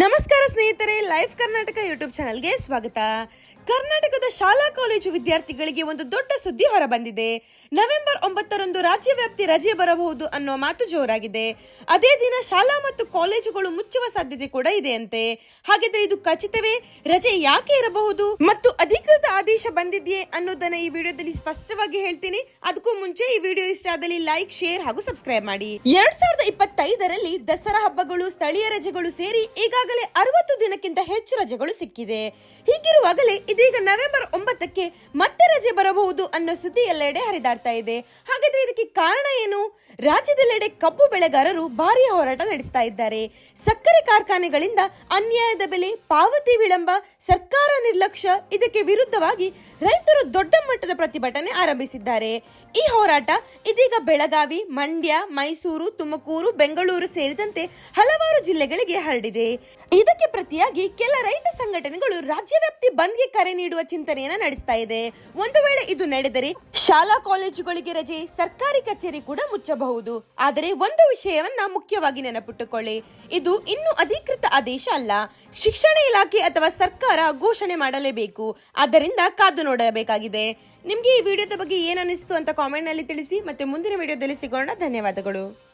ನಮಸ್ಕಾರ ಸ್ನೇಹಿತರೆ life Karnataka YouTube ಚಾನಲ್ಗೆ ಸ್ವಾಗತ. ಕರ್ನಾಟಕದ ಶಾಲಾ ಕಾಲೇಜು ವಿದ್ಯಾರ್ಥಿಗಳಿಗೆ ಒಂದು ದೊಡ್ಡ ಸುದ್ದಿ ಹೊರಬಂದಿದೆ. ನವೆಂಬರ್ ಒಂಬತ್ತರಂದು ರಾಜ್ಯವ್ಯಾಪ್ತಿ ರಜೆ ಬರಬಹುದು ಅನ್ನೋ ಮಾತು ಜೋರಾಗಿದೆ. ಅದೇ ದಿನ ಶಾಲಾ ಮತ್ತು ಕಾಲೇಜುಗಳು ಮುಚ್ಚುವ ಸಾಧ್ಯತೆ ಕೂಡ ಇದೆಯಂತೆ. ಹಾಗಿದ್ರೆ ಇದು ಖಚಿತವೇ? ರಜೆ ಯಾಕೆ ಇರಬಹುದು? ಮತ್ತು ಬಂದಿದೆಯೇ ಅನ್ನೋದನ್ನ ಈ ವಿಡಿಯೋದಲ್ಲಿ ಸ್ಪಷ್ಟವಾಗಿ ಹೇಳ್ತೀನಿ. ಅದಕ್ಕೂ ಮುಂಚೆ ಈ ವಿಡಿಯೋ ಇಷ್ಟ ಆದಲ್ಲಿ ಲೈಕ್, ಶೇರ್ ಹಾಗೂ ಸಬ್ಸ್ಕ್ರೈಬ್ ಮಾಡಿ. ಎರಡ್ ಸಾವಿರದ ಇಪ್ಪತ್ತೈದರಲ್ಲಿ ದಸರಾ ಹಬ್ಬಗಳು, ಸ್ಥಳೀಯ ರಜೆಗಳು ಸೇರಿ ಈಗಾಗಲೇ ಅರವತ್ತು ದಿನಕ್ಕಿಂತ ಹೆಚ್ಚು ರಜೆಗಳು ಸಿಕ್ಕಿದೆ. ಹೀಗಿರುವಾಗಲೇ ಇದೀಗ ನವೆಂಬರ್ ಒಂಬತ್ತಕ್ಕೆ ಮತ್ತೆ ರಜೆ ಬರಬಹುದು ಅನ್ನೋ ಸುದ್ದಿ ಎಲ್ಲೆಡೆ ಹರಿದಾಡ್ತಾ ಇದೆ. ಹಾಗಾದ್ರೆ ಇದಕ್ಕೆ ಕಾರಣ ಏನು? ರಾಜ್ಯದೆಲ್ಲೆಡೆ ಕಬ್ಬು ಬೆಳೆಗಾರರು ಭಾರಿ ಹೋರಾಟ ನಡೆಸ್ತಾ ಇದ್ದಾರೆ. ಸಕ್ಕರೆ ಕಾರ್ಖಾನೆಗಳಿಂದ ಅನ್ಯಾಯದ ಬೆಲೆ, ಪಾವತಿ ವಿಳಂಬ, ಸರ್ಕಾರ ನಿರ್ಲಕ್ಷ್ಯ, ಇದಕ್ಕೆ ವಿರುದ್ಧವಾಗಿ ರೈತರು ದೊಡ್ಡ ಮಟ್ಟದ ಪ್ರತಿಭಟನೆ ಆರಂಭಿಸಿದ್ದಾರೆ. ಈ ಹೋರಾಟ ಇದೀಗ ಬೆಳಗಾವಿ, ಮಂಡ್ಯ, ಮೈಸೂರು, ತುಮಕೂರು, ಬೆಂಗಳೂರು ಸೇರಿದಂತೆ ಹಲವಾರು ಜಿಲ್ಲೆಗಳಿಗೆ ಹರಡಿದೆ. ಇದಕ್ಕೆ ಪ್ರತಿಯಾಗಿ ಕೆಲ ರೈತ ಸಂಘಟನೆಗಳು ರಾಜ್ಯವ್ಯಾಪ್ತಿ ಬಂದ್ಗೆ ಕರೆ ನೀಡುವ ಚಿಂತನೆಯನ್ನ ನಡೆಸ್ತಾ ಇದೆ. ಒಂದು ವೇಳೆ ಇದು ನಡೆದರೆ ಶಾಲಾ ಕಾಲೇಜುಗಳಿಗೆ ರಜೆ, ಸರ್ಕಾರಿ ಕಚೇರಿ ಕೂಡ ಮುಚ್ಚಬಹುದು. ಆದರೆ ಒಂದು ವಿಷಯವನ್ನ ಮುಖ್ಯವಾಗಿ ನೆನಪಿಟ್ಟುಕೊಳ್ಳಿ. ಇದು ಇನ್ನೂ ಅಧಿಕೃತ ಆದೇಶ ಅಲ್ಲ. ಶಿಕ್ಷಣ ಇಲಾಖೆ ಅಥವಾ ಸರ್ಕಾರ ಘೋಷಣೆ ಮಾಡಲೇಬೇಕು. ಆದ್ದರಿಂದ ಕಾದು ನೋಡಬೇಕಾಗಿದೆ. ನಿಮ್ಗೆ ಈ ವಿಡಿಯೋದ ಬಗ್ಗೆ ಏನ್ ಅನಿಸ್ತು ಅಂತ ಕಾಮೆಂಟ್ನಲ್ಲಿ ತಿಳಿಸಿ. ಮತ್ತೆ ಮುಂದಿನ ವಿಡಿಯೋದಲ್ಲಿ ಸಿಗೋಣ. ಧನ್ಯವಾದಗಳು.